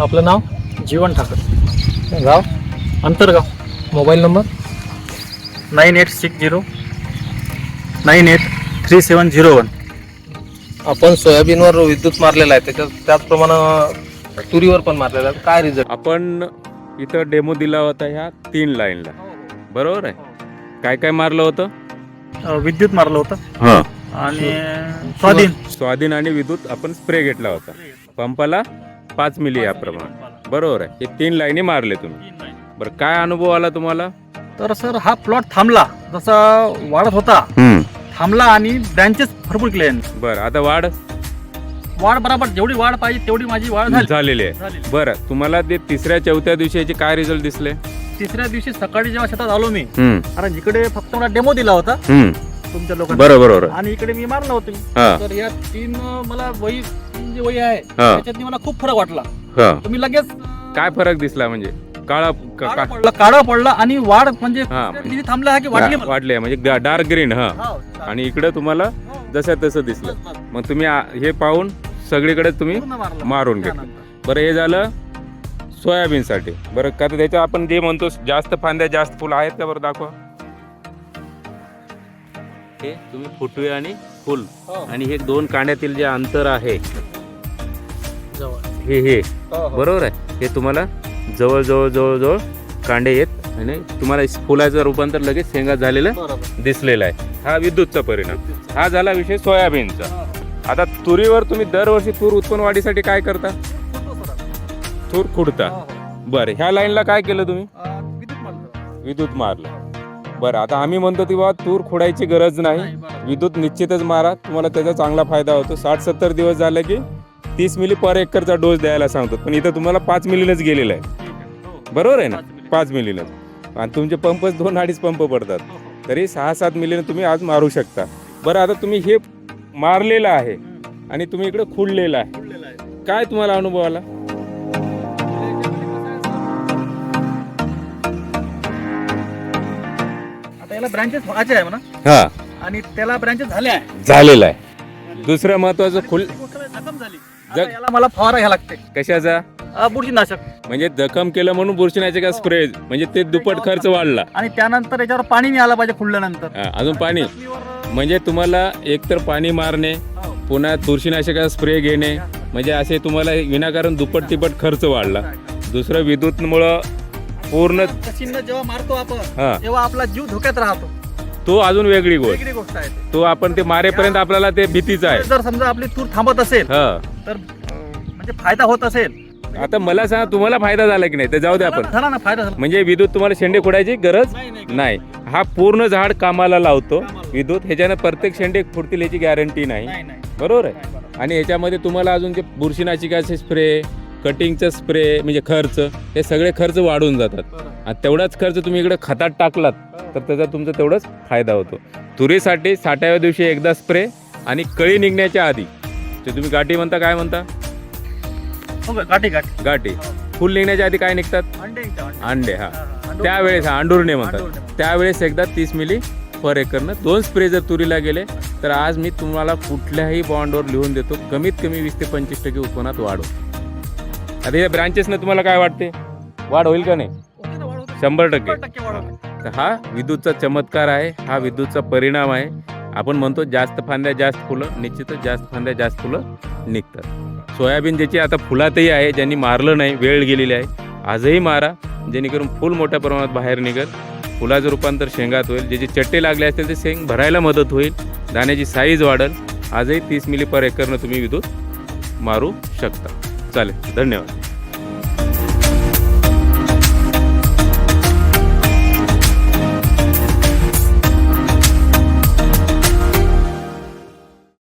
आपलं नाव? जीवन ठाकर. गाव? Antargaon. Mobile number? Nine eight six zero nine eight three seven zero one. आपण सोयाबीनवर विद्युत मारलेला आहे त्याच्या त्याचप्रमाणे तुरीवर पण मारलेला आहे. काय रिझल्ट आपण इथं डेमो दिला होता ह्या तीन लाईनला बरोबर आहे? काय काय मारलं होतं? विद्युत मारलं होतं. हां. आणि स्वाधीन. स्वाधीन आणि विद्युत आपण स्प्रे घेतला होता. पंपाला पाच मिली याप्रमाणे बरोबर आहे. हे तीन लाईनी मारले तुम्ही. बरं काय अनुभव आला तुम्हाला? तर सर हा प्लॉट थांबला. जसा वाढत होता थांबला आणि ब्रँचेस भरपूर केले यांनी. बरं आता वाढ? वाढ बरोबर जेवढी वाढ पाहिजे तेवढी माझी वाढ झाली. झालेली आहे. झाली. बरं तुम्हाला ते तिसऱ्या चौथ्या दिवशी याचे काय रिझल्ट दिसले? तिसऱ्या दिवशी सकाळी जेव्हा शेतात आलो मी कारण जिकडे फक्त मला डेमो दिला होता. तुमच्या लोकांना. बरं बरोबर. आणि इकडे मी मारलं होतं. हा. तर या तीन अं, मला वही जे वही आहे हा. त्याच्यात मला खूप फरक वाटला. हा. तुम्ही लगेच काय फरक दिसला म्हणजे? काळा क- काळा पडला काळा पडला आणि वाढ म्हणजे हा. तिथे थांबला की वाढली मला. वाढले म्हणजे डार्क ग्रीन हा. हो, आणि इकडे तुम्हाला हो. जसं तसं दिसलं. बस, बस. मग तुम्ही आ- हे पाहून सगळीकडे तुम्ही पूर्ण मारलं. मारून घेतलं. त्यानंतर. बरं हे झालं सोयाबीनसाठी. बरं का तर त्याच्या आपण जे म्हणतो जास्त फांद्या जास्त फुलं आहेत का बरं? दाखवा. हे तुम्ही फुटवे आणि फुल आणि हे दोन कांड्यातील जे अंतर आहे. हे हे हो, हो. बरोबर आहे हे तुम्हाला जवळ जवळ जवळ जवळ कांडे येत आणि तुम्हाला फुलाचं रूपांतर लगेच शेंगा झालेलं. दिसलेलं आहे हा विद्युतचा परिणाम हा झाला विषय सोयाबीनचा हो. आता तुरीवर तुम्ही दरवर्षी तूर उत्पन्न वाढीसाठी काय करता. तूर खुडता. बरं ह्या लाईनला काय केलं तुम्ही विद्युत मारलं. बरं आता आम्ही म्हणतो की बाबा तूर खोडायची गरज नाही. विद्युत निश्चितच मारा. तुम्हाला त्याचा चांगला फायदा होतो. साठ सत्तर दिवस झाले की तीस मिली पर एकरचा डोस द्यायला सांगतो पण इथं तुम्हाला पाच मिलीनच गेलेला आहे. आहे. हो. बरोबर आहे ना? पाच मिलीनच आणि तुमचे पंपच दोन अडीच पंप पडतात. हो, हो. तरी सहा सात मिलीनं तुम्ही आज मारू शकता. बरं आता तुम्ही हे मारलेलं आहे आणि तुम्ही इकडे खुडलेलं आहे. काय तुम्हाला अनुभव आला? आता याला ब्रँचेस व्हायचे आहे म्हणा. हा. आणि त्याला ब्रँचेस झाले आहे. झालेलं आहे. दुसरं महत्वाचं खुल जखम झाली. जग- आता याला मला फवारा घ्या लागते. कशाचा? अं, बुरशीनाशक. म्हणजे जखम केलं म्हणून बुरशीनाचे का स्प्रे? म्हणजे ते दुप्पट खर्च वाढला. आणि त्यानंतर याच्यावर पाणी नाही आलं पाहिजे फुलल्यानंतर हा, अजून पाणी? म्हणजे तुम्हाला एकतर पाणी मारणे हो. पुन्हा तुळशीनाशका स्प्रे घेणे म्हणजे असे तुम्हाला विनाकारण दुप्पट तिप्पट खर्च वाढला. दुसरं विद्युतमुळं पूर्ण चिन्ह जेव्हा मारतो आपण तेव्हा आपला जीव धोक्यात राहतो. तो अजून वेगळी गोष्ट. वेगळी गोष्ट आहे ती. तो आपण ते मारेपर्यंत आपल्याला ते भीतीचं आहे. जर समजा आपली तूर थांबत असेल हा. तर अं, म्हणजे फायदा होत असेल. आता मला सांगा तुम्हाला फायदा झाला की नाही? ते जाऊ दे आपण. झाला ना फायदा झाला. म्हणजे विद्युत तुम्हाला शेंडे खोडायची गरज नाही नाही नाही. हा पूर्ण झाड कामाला लावतो. कामाला. विद्युत ह्याच्यानं प्रत्येक शेंडे फुटतील याची गॅरंटी नाही. नाही नाही. बरोबर आहे. आणि याच्यामध्ये तुम्हाला अजून जे बुरशीनाशिकाचे स्प्रे कटिंगचं स्प्रे म्हणजे खर्च हे सगळे खर्च वाढून जातात. आणि तेवढाच खर्च तुम्ही इकडे खतात टाकलात तर त्याचा तुमचा तेवढाच फायदा होतो. तुरीसाठी साठाव्या दिवशी एकदा स्प्रे आणि कळी निघण्याच्या आधी. ते तुम्ही गाठी म्हणता काय म्हणता? हो? गाठी गाठी. गाठी. फुल निघण्याच्या आधी काय निघतात? अंडे हा. हा, हा. त्यावेळेस हा अंडुरणे म्हणतात. त्यावेळेस एकदा तीस मिली पर एकरनं दोन स्प्रे जर तुरीला गेले तर आज मी तुम्हाला कुठल्याही बॉन्डवर लिहून देतो कमीत कमी वीस ते पंचवीस टक्के उत्पन्नात वाढ होईल आता या ब्रांचेसनं तुम्हाला काय वाटते? वाढ होईल का नाही. शंभर टक्के. हा विद्युतचा चमत्कार आहे हा विद्युतचा परिणाम आहे. आपण म्हणतो जास्त फांद्या जास्त फुलं निश्चितच जास्त फांद्या जास्त फुलं निघतात. सोयाबीन ज्याची आता फुलातही आहे ज्यांनी मारलं नाही वेळ गेलेली आहे आजही मारा जेणेकरून फुल मोठ्या प्रमाणात बाहेर निघत फुलाचं रूपांतर शेंगात होईल जे जे चट्टे लागले असतील ते शेंग भरायला मदत होईल दाण्याची साईज वाढेल. आजही तीस मिली पर एकरनं तुम्ही विद्युत मारू शकता. चालेल धन्यवाद.